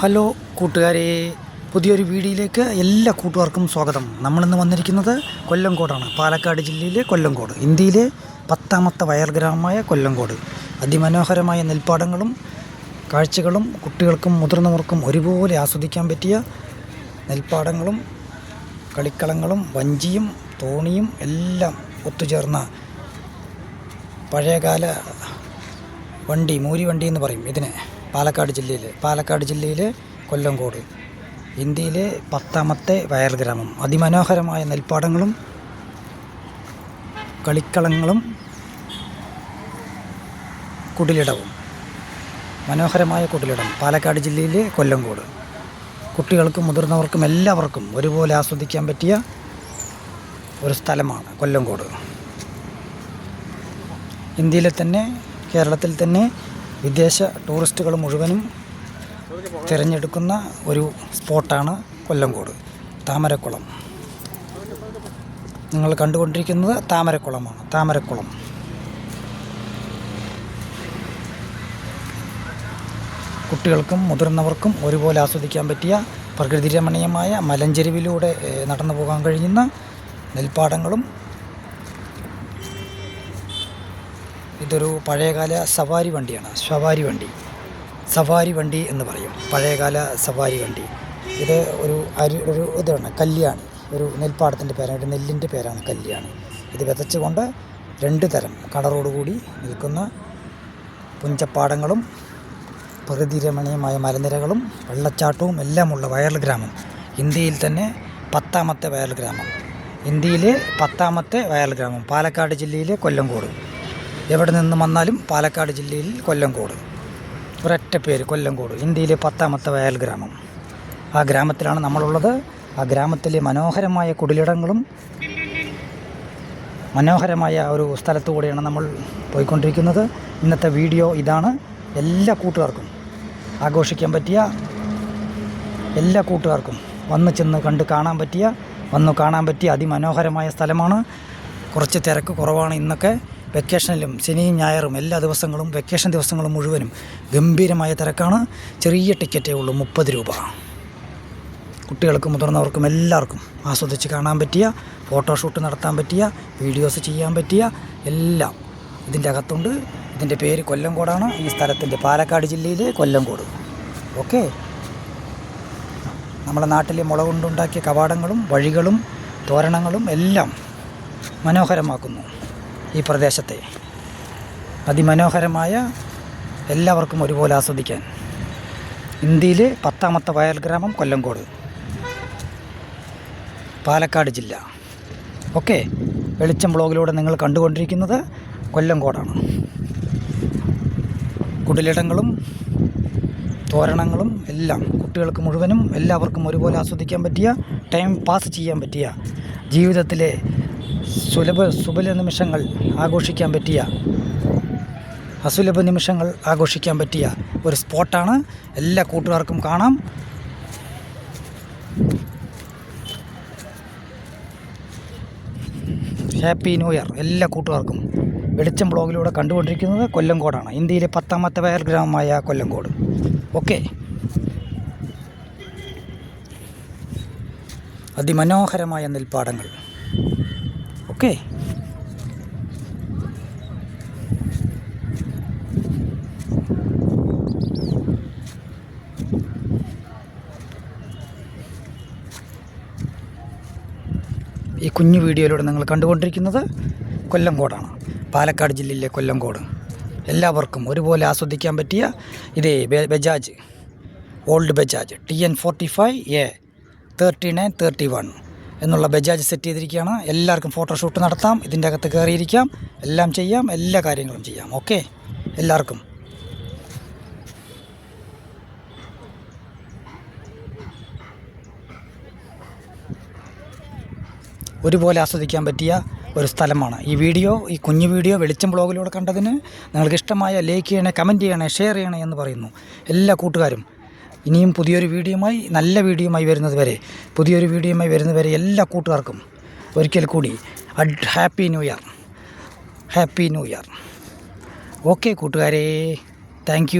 Hello കൂട്ടുകാരെ പുതിയൊരു വീഡിയോയിലേക്ക് എല്ലാ കൂട്ടുകാർക്കും സ്വാഗതം. നമ്മളിന്ന് വന്നിരിക്കുന്നത് കൊല്ലംകോടാണ്. പാലക്കാട് ജില്ലയിലെ കൊല്ലംകോട്. ഇന്ത്യയിലെ പത്താമത്തെ വയൽ ഗ്രാമമായ കൊല്ലംകോട്. അതിമനോഹരമായ നെൽപ്പാടങ്ങളും കാഴ്ചകളും കുട്ടികൾക്കും മുതിർന്നവർക്കും ഒരുപോലെ ആസ്വദിക്കാൻ പറ്റിയ നെൽപ്പാടങ്ങളും കളിക്കളങ്ങളും വഞ്ചിയും തോണിയും എല്ലാം ഒത്തുചേർന്ന പഴയകാല വണ്ടി മൂരി വണ്ടി എന്ന് പറയും ഇതിന്. പാലക്കാട് ജില്ലയിൽ പാലക്കാട് ജില്ലയിൽ കൊല്ലംകോട്. ഇന്ത്യയിലെ പത്താമത്തെ വയൽ ഗ്രാമം. അതിമനോഹരമായ നെൽപ്പാടങ്ങളും കളിക്കളങ്ങളും കുടിലിടവും. മനോഹരമായ കുടിലിടം. പാലക്കാട് ജില്ലയിലെ കൊല്ലംകോട്. കുട്ടികൾക്കും മുതിർന്നവർക്കും എല്ലാവർക്കും ഒരുപോലെ ആസ്വദിക്കാൻ പറ്റിയ ഒരു സ്ഥലമാണ് കൊല്ലംകോട്. ഇന്ത്യയിലെ തന്നെ കേരളത്തിൽ തന്നെ വിദേശ ടൂറിസ്റ്റുകൾ മുഴുവനും തിരഞ്ഞെടുക്കുന്ന ഒരു സ്പോട്ടാണ് കൊല്ലംകോട് താമരക്കുളം. നിങ്ങൾ കണ്ടുകൊണ്ടിരിക്കുന്നത് താമരക്കുളമാണ് താമരക്കുളം. കുട്ടികൾക്കും മുതിർന്നവർക്കും ഒരുപോലെ ആസ്വദിക്കാൻ പറ്റിയ പ്രകൃതിരമണീയമായ മലഞ്ചെരുവിലൂടെ നടന്നു പോകാൻ കഴിയുന്ന നെൽപ്പാടങ്ങളും ഇതൊരു പഴയകാല സവാരി വണ്ടിയാണ്. സവാരി വണ്ടി. സവാരി വണ്ടി എന്ന് പറയും. പഴയകാല സവാരി വണ്ടി. ഇത് ഒരു അരി ഒരു ഇതാണ് കല്യാണി. ഒരു നെൽപ്പാടത്തിന്റെ പേരാണ്. ഒരു നെല്ലിന്റെ പേരാണ് കല്യാണി. ഇത് വിതച്ചുകൊണ്ട് രണ്ട് തരം കളറോടുകൂടി നിൽക്കുന്ന പുഞ്ചപ്പാടങ്ങളും പ്രകൃതി രമണീയമായ മലനിരകളും വെള്ളച്ചാട്ടവും എല്ലാമുള്ള വയൽ ഗ്രാമം. ഇന്ത്യയിൽ തന്നെ പത്താമത്തെ വയൽ ഗ്രാമം. ഇന്ത്യയിലെ പത്താമത്തെ വയൽ ഗ്രാമം. പാലക്കാട് ജില്ലയിലെ കൊല്ലംകോട് എവിടെ നിന്ന് വന്നാലും പാലക്കാട് ജില്ലയിൽ കൊല്ലംകോട്. ഒരൊറ്റ പേര് കൊല്ലംകോട്. ഇന്ത്യയിലെ പത്താമത്തെ വയൽ ഗ്രാമം. ആ ഗ്രാമത്തിലാണ് നമ്മളുള്ളത്. ആ ഗ്രാമത്തിലെ മനോഹരമായ കുടിലിടങ്ങളും മനോഹരമായ ഒരു സ്ഥലത്തു കൂടെയാണ് നമ്മൾ പോയിക്കൊണ്ടിരിക്കുന്നത്. ഇന്നത്തെ വീഡിയോ ഇതാണ്. എല്ലാ കൂട്ടുകാർക്കും ആഘോഷിക്കാൻ പറ്റിയ എല്ലാ കൂട്ടുകാർക്കും വന്ന് ചെന്ന് കണ്ട് കാണാൻ പറ്റിയ വന്ന് കാണാൻ പറ്റിയ അതിമനോഹരമായ സ്ഥലമാണ്. കുറച്ച് തിരക്ക് കുറവാണ് ഇന്നൊക്കെ. വെക്കേഷനിലും ശനിയും ഞായറും എല്ലാ ദിവസങ്ങളും വെക്കേഷൻ ദിവസങ്ങളും മുഴുവനും ഗംഭീരമായ തിരക്കാണ്. ചെറിയ ടിക്കറ്റേ ഉള്ളൂ മുപ്പത് രൂപ. കുട്ടികൾക്കും മുതിർന്നവർക്കും എല്ലാവർക്കും ആസ്വദിച്ച് കാണാൻ പറ്റിയ ഫോട്ടോഷൂട്ട് നടത്താൻ പറ്റിയ വീഡിയോസ് ചെയ്യാൻ പറ്റിയ എല്ലാം ഇതിന്റെ അകത്തുണ്ട്. ഇതിന്റെ പേര് കൊല്ലംകോടാണ്. ഈ സ്ഥലത്തിന്റെ പാലക്കാട് ജില്ലയിലെ കൊല്ലംകോട്. ഓക്കെ? നമ്മുടെ നാട്ടിലെ മുള കൊണ്ടുണ്ടാക്കിയ കവാടങ്ങളും വഴികളും തോരണങ്ങളും എല്ലാം മനോഹരമാക്കുന്നു. ഈ പ്രദേശത്തെ. അതിമനോഹരമായ എല്ലാവർക്കും ഒരുപോലെ ആസ്വദിക്കാൻ. ഇന്ത്യയിലെ പത്താമത്തെ വയൽ ഗ്രാമം കൊല്ലംകോട് പാലക്കാട് ജില്ല. ഓക്കെ വെളിച്ചം ബ്ലോഗിലൂടെ നിങ്ങൾ കണ്ടുകൊണ്ടിരിക്കുന്നത് കൊല്ലങ്കോടാണ്. കുടിലിടങ്ങളും തോരണങ്ങളും എല്ലാം കുട്ടികൾക്ക് മുഴുവനും എല്ലാവർക്കും ഒരുപോലെ ആസ്വദിക്കാൻ പറ്റിയ ടൈം പാസ് ചെയ്യാൻ പറ്റിയ ജീവിതത്തിലെ സുലഭ സുബല നിമിഷങ്ങൾ ആഘോഷിക്കാൻ പറ്റിയ അസുലഭ നിമിഷങ്ങൾ ആഘോഷിക്കാൻ പറ്റിയ ഒരു സ്പോട്ടാണ്. എല്ലാ കൂട്ടുകാർക്കും കാണാം. Happy new year. എല്ലാ കൂട്ടുകാർക്കും വെളിച്ചം ബ്ലോഗിലൂടെ കണ്ടുകൊണ്ടിരിക്കുന്നത് കൊല്ലംകോടാണ് ഇന്ത്യയിലെ പത്താമത്തെ വയർ ഗ്രാമമായ കൊല്ലംകോട് ഓക്കെ. അതിമനോഹരമായ നെൽപ്പാടങ്ങൾ. ഓക്കെ ഈ കുഞ്ഞു വീഡിയോയിലൂടെ നിങ്ങൾ കണ്ടുകൊണ്ടിരിക്കുന്നത് കൊല്ലംകോടാണ്. പാലക്കാട് ജില്ലയിലെ കൊല്ലംകോട്. എല്ലാവർക്കും ഒരുപോലെ ആസ്വദിക്കാൻ പറ്റിയ ഇതേ Bajaj. Old Bajaj. T N forty five A thirty nine thirty one. എന്നുള്ള ബജാജ് സെറ്റ് ചെയ്തിരിക്കുകയാണ്. എല്ലാവർക്കും ഫോട്ടോഷൂട്ട് നടത്താം. ഇതിന്റെ അകത്ത് കയറിയിരിക്കാം എല്ലാം ചെയ്യാം. എല്ലാ കാര്യങ്ങളും ചെയ്യാം. ഓക്കെ എല്ലാവർക്കും. ഒരുപോലെ ആസ്വദിക്കാൻ പറ്റിയ ഒരു സ്ഥലമാണ്. ഈ വീഡിയോ ഈ കുഞ്ഞു വീഡിയോ വെളിച്ചം ബ്ലോഗിലൂടെ കണ്ടതിന് നിങ്ങൾക്ക് ഇഷ്ടമായ ലൈക്ക് ചെയ്യണേ കമന്റ് ചെയ്യണേ ഷെയർ ചെയ്യണേ എന്ന് പറയുന്നു. എല്ലാ കൂട്ടുകാരും ഇനിയും പുതിയൊരു വീഡിയോയുമായി നല്ല വീഡിയോയുമായി വരുന്നത് വരെ പുതിയൊരു വീഡിയോയുമായി വരുന്നത് വരെ എല്ലാ കൂട്ടുകാർക്കും ഒരിക്കൽ കൂടി add happy new year. Happy new year. Okay കൂട്ടുകാരെ. താങ്ക്